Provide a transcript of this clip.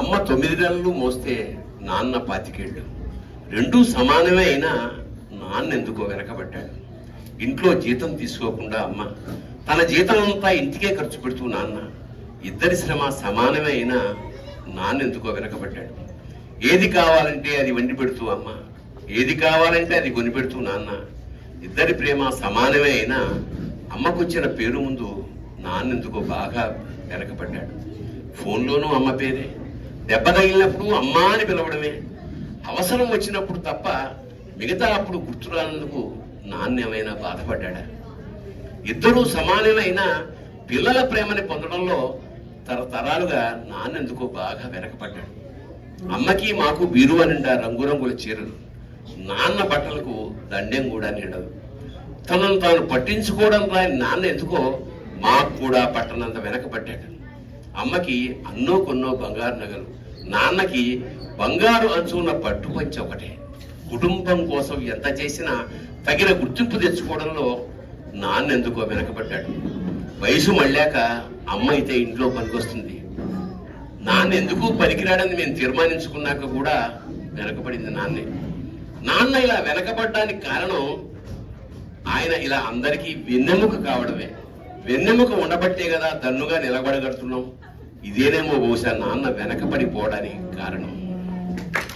అమ్మ తొమ్మిది నెలలు మోస్తే నాన్న పాతికేళ్ళు. రెండూ సమానమే అయినా నాన్న ఎందుకో వెనకబడ్డాడు. ఇంట్లో జీతం తీసుకోకుండా అమ్మ తన జీతం అంతా ఇంటికే ఖర్చు పెడుతూ నాన్న ఇద్దరి శ్రమ సమానమే అయినా నాన్న ఎందుకో వెనకబడ్డాడు. ఏది కావాలంటే అది వండి పెడుతూ అమ్మ ఏది కావాలంటే అది కొని పెడుతూ నాన్న ఇద్దరి ప్రేమ సమానమే అయినా అమ్మకొచ్చిన పేరు ముందు నాన్నెందుకో బాగా వెనకబడ్డాడు. ఫోన్లోనూ అమ్మ పేరే. దెబ్బ తగిలినప్పుడు అమ్మా అని పిలవడమే. అవసరం వచ్చినప్పుడు తప్ప మిగతా అప్పుడు గుర్తురానందుకు నాణ్యమైన బాధపడ్డా ఇద్దరూ సమానమైన పిల్లల ప్రేమని పొందడంలో తరతరాలుగా నాన్నెందుకో బాగా వెనకపడ్డాడు అమ్మకి మాకు బీరువా నిండా రంగురంగుల చీరలు. నాన్న బట్టలకు దండెం కూడా నిండదు. తనను తాను పట్టించుకోవడం రాని నాన్న ఎందుకో మాకు కూడా పట్టనంత వెనకబడ్డాడు. అమ్మకి అన్నో కొన్నో బంగారు నగలు నాన్నకి బంగారు అంచున్న పట్టుపంచ పట్టు ఒకటే. కుటుంబం కోసం ఎంత చేసినా తగిన గుర్తింపు తెచ్చుకోవడంలో నాన్న ఎందుకో వెనకబడ్డాడు. వయసు మళ్ళాక అమ్మ అయితే ఇంట్లో పనికొస్తుంది. నాన్న ఎందుకు పనికిరాడని మేము తీర్మానించుకున్నాక కూడా వెనకబడింది నాన్నే. నాన్న ఇలా వెనకబడ్డానికి కారణం ఆయన ఇలా అందరికీ వెన్నెముక కావడమే. వెన్నెముక ఉండబట్టే కదా దన్నుగా నిలబడగడుతున్నాం. ఇదేనేమో బహుశా నాన్న వెనకబడిపోవడానికి కారణం.